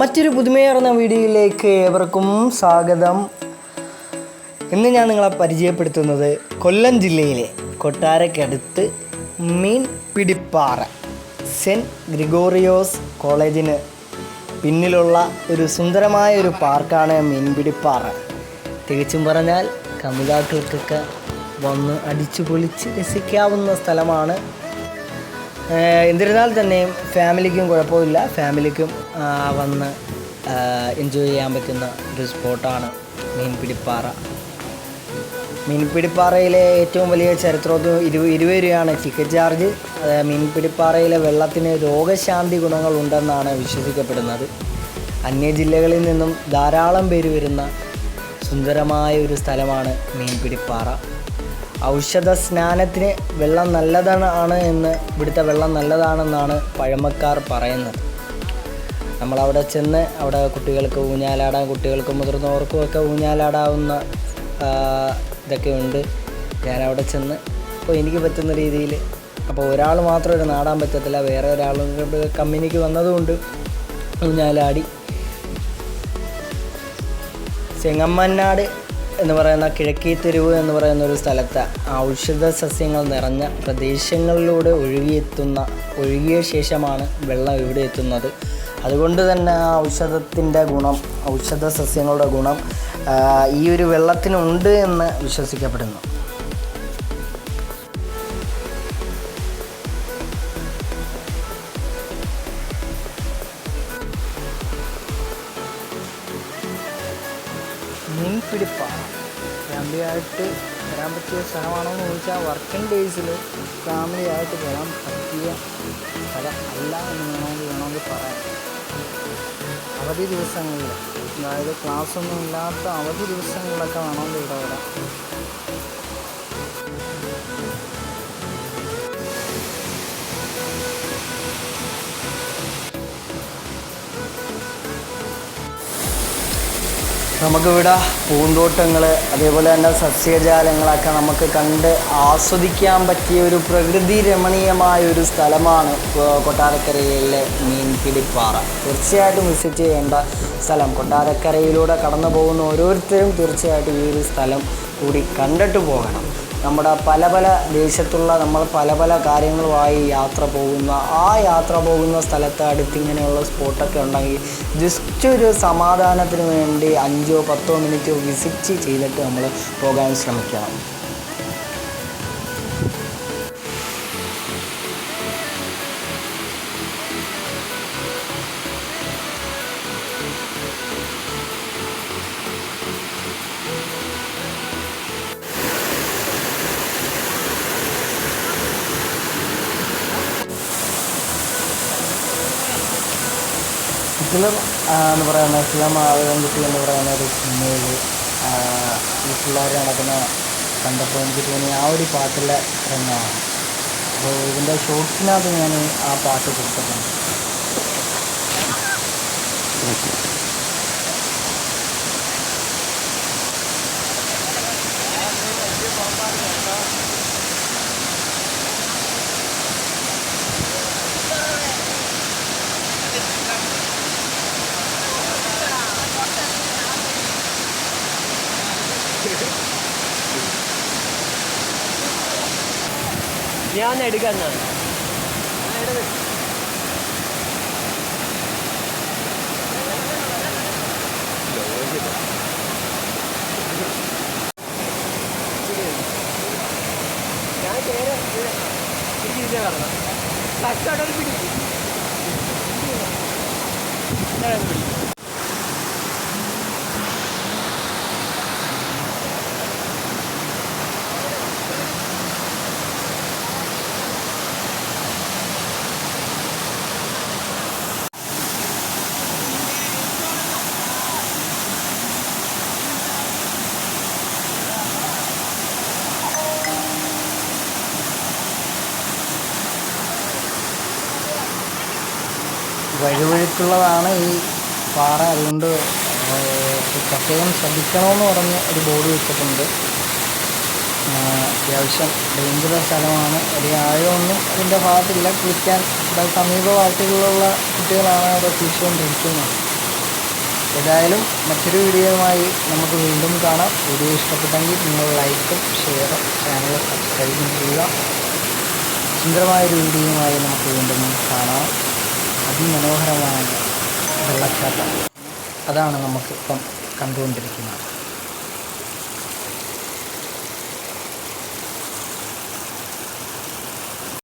മറ്റൊരു പുതുമയേറുന്ന വീഡിയോയിലേക്ക് ഏവർക്കും സ്വാഗതം. ഇന്ന് ഞാൻ നിങ്ങളെ പരിചയപ്പെടുത്തുന്നത് കൊല്ലം ജില്ലയിലെ കൊട്ടാരക്കടുത്ത് മീൻ പിടിപ്പാറ സെന്റ് ഗ്രിഗോറിയോസ് കോളേജിന് പിന്നിലുള്ള ഒരു സുന്ദരമായ ഒരു പാർക്കാണ് മീൻപിടിപ്പാറ തികച്ചും പറഞ്ഞാൽ കമിതാക്കൾക്കൊക്കെ വന്ന് അടിച്ചു പൊളിച്ച് രസിക്കാവുന്ന സ്ഥലമാണ്. എന്നിരുന്നാൽ തന്നെയും ഫാമിലിക്കും കുഴപ്പമില്ല. ഫാമിലിക്കും വന്ന് എൻജോയ് ചെയ്യാൻ പറ്റുന്ന ഒരു സ്പോട്ടാണ് മീൻപിടിപ്പാറ. മീൻപിടിപ്പാറയിലെ ഏറ്റവും വലിയ ചരിത്രോദ്യം ഇരു ഇരുപത് ടിക്കറ്റ് ചാർജ് മീൻപിടിപ്പാറയിലെ വെള്ളത്തിന് രോഗശാന്തി ഗുണങ്ങളുണ്ടെന്നാണ് വിശ്വസിക്കപ്പെടുന്നത്. അന്യ ജില്ലകളിൽ നിന്നും ധാരാളം പേര് വരുന്ന സുന്ദരമായ ഒരു സ്ഥലമാണ് മീൻപിടിപ്പാറ. ഔഷധ സ്നാനത്തിന് വെള്ളം നല്ലതാണ് എന്ന് ഇവിടുത്തെ വെള്ളം നല്ലതാണെന്നാണ് പഴമക്കാർ പറയുന്നത്. നമ്മളവിടെ ചെന്ന് അവിടെ കുട്ടികൾക്ക് ഊഞ്ഞാലാടാൻ കുട്ടികൾക്കും മുതിർന്നവർക്കും ഒക്കെ ഊഞ്ഞാലാടാവുന്ന ഇതൊക്കെ ഉണ്ട്. ഞാൻ അവിടെ ചെന്ന് അപ്പോൾ എനിക്ക് പറ്റുന്ന രീതിയിൽ അപ്പോൾ ഒരാൾ മാത്രം ഒരു നാടാൻ പറ്റത്തില്ല വേറെ ഒരാളും കമ്പനിക്ക് വന്നതുകൊണ്ട് ഊഞ്ഞാലാടി. ചെങ്ങമ്മനാട് എന്ന് പറയുന്ന കിഴക്കേ തെരുവ് എന്ന് പറയുന്ന ഒരു സ്ഥലത്ത് ഔഷധ സസ്യങ്ങൾ നിറഞ്ഞ പ്രദേശങ്ങളിലൂടെ ഒഴുകിയെത്തുന്ന ഒഴുകിയ ശേഷമാണ് വെള്ളം ഇവിടെ എത്തുന്നത്. അതുകൊണ്ട് തന്നെ ആ ഔഷധത്തിന്റെ ഗുണം ഔഷധ സസ്യങ്ങളുടെ ഗുണം ഈ ഒരു വെള്ളത്തിനുണ്ട് എന്ന് വിശ്വസിക്കപ്പെടുന്നു. മീൻപിടിപ്പാണ്. ഫാമിലിയായിട്ട് വരാൻ പറ്റിയ സ്ഥലമാണോ എന്ന് ചോദിച്ചാൽ വർക്കിംഗ് ഡേയ്സിൽ ഫാമിലിയായിട്ട് വരാൻ പറ്റിയ സ്ഥലം അല്ല എന്ന് വേണമെങ്കിൽ വേണമെങ്കിൽ പറയാം. അവധി ദിവസങ്ങളിൽ അതായത് ക്ലാസ് ഒന്നും ഇല്ലാത്ത അവധി ദിവസങ്ങളിലൊക്കെ വേണമെങ്കിൽ ഇവിടെ വരാം. നമുക്കിവിടെ പൂന്തോട്ടങ്ങൾ അതേപോലെ തന്നെ സസ്യജാലങ്ങളൊക്കെ നമുക്ക് കണ്ട് ആസ്വദിക്കാൻ പറ്റിയ ഒരു പ്രകൃതി രമണീയമായ ഒരു സ്ഥലമാണ് കൊട്ടാരക്കരയിലെ മീൻപിടിപ്പാറ. തീർച്ചയായിട്ടും വിസിറ്റ് ചെയ്യേണ്ട സ്ഥലം. കൊട്ടാരക്കരയിലൂടെ കടന്നു പോകുന്ന ഓരോരുത്തരും തീർച്ചയായിട്ടും ഈ ഒരു സ്ഥലം കൂടി കണ്ടിട്ട് പോകണം. നമ്മുടെ പല പല ദേശത്തുള്ള നമ്മൾ പല പല കാര്യങ്ങളുമായി യാത്ര പോകുന്ന ആ യാത്ര പോകുന്ന സ്ഥലത്ത് അടുത്ത് ഇങ്ങനെയുള്ള സ്പോട്ടൊക്കെ ഉണ്ടെങ്കിൽ ജസ്റ്റ് ഒരു സമാധാനത്തിന് വേണ്ടി അഞ്ചോ പത്തോ മിനിറ്റോ വിസിറ്റ് ചെയ്തിട്ട് നമ്മൾ പോകാൻ ശ്രമിക്കണം. ഫിലിം എന്ന് പറയുന്ന ഇസ്ലാം ആളുകൾക്ക് എന്ന് പറയുന്ന ഒരു സിനിമയിൽ ഈ പിള്ളേർ നടക്കുന്ന കണ്ടപ്പോൾ എനിക്ക് തോന്നി ആ ഒരു പാട്ടിലെ രംഗമാണ്. അപ്പോൾ ഇതിന്റെ ഷോർട്സിനകത്ത് ഞാൻ ആ പാട്ട് കൊടുത്തിട്ടുണ്ട്. ഞാൻ എടുക്കാം എന്നാ ഞാൻ നേരെ പിടിച്ചിരിക്കാൻ പറഞ്ഞു കച്ചവടം പിടിക്കും. വഴുവഴുക്കുള്ളതാണ് ഈ പാറ. അതുകൊണ്ട് പ്രത്യേകം ശ്രദ്ധിക്കണമെന്ന് പറഞ്ഞ് ഒരു ബോർഡ് വെച്ചിട്ടുണ്ട്. അത്യാവശ്യം ഡേഞ്ചറസ് സ്ഥലമാണ്. ഒരു ആഴമൊന്നും അതിന്റെ ഭാഗത്തില്ല. കുളിക്കാൻ സമീപവാസികളിലുള്ള കുട്ടികളാണ് അവിടെ കുളിച്ചുകൊണ്ടിരിക്കുന്നത്. ഏതായാലും മറ്റൊരു വീഡിയോയുമായി നമുക്ക് വീണ്ടും കാണാം. വീഡിയോ ഇഷ്ടപ്പെട്ടെങ്കിൽ നിങ്ങൾ ലൈക്കും ഷെയറും ചാനൽ സബ്സ്ക്രൈബും ചെയ്യുക. സുന്ദരമായൊരു വീഡിയോയുമായി നമുക്ക് വീണ്ടും കാണാം. അതിമനോഹരമായ വെള്ളച്ചാട്ടം. അതാണ് നമുക്കിപ്പം കണ്ടുകൊണ്ടിരിക്കുന്നത്.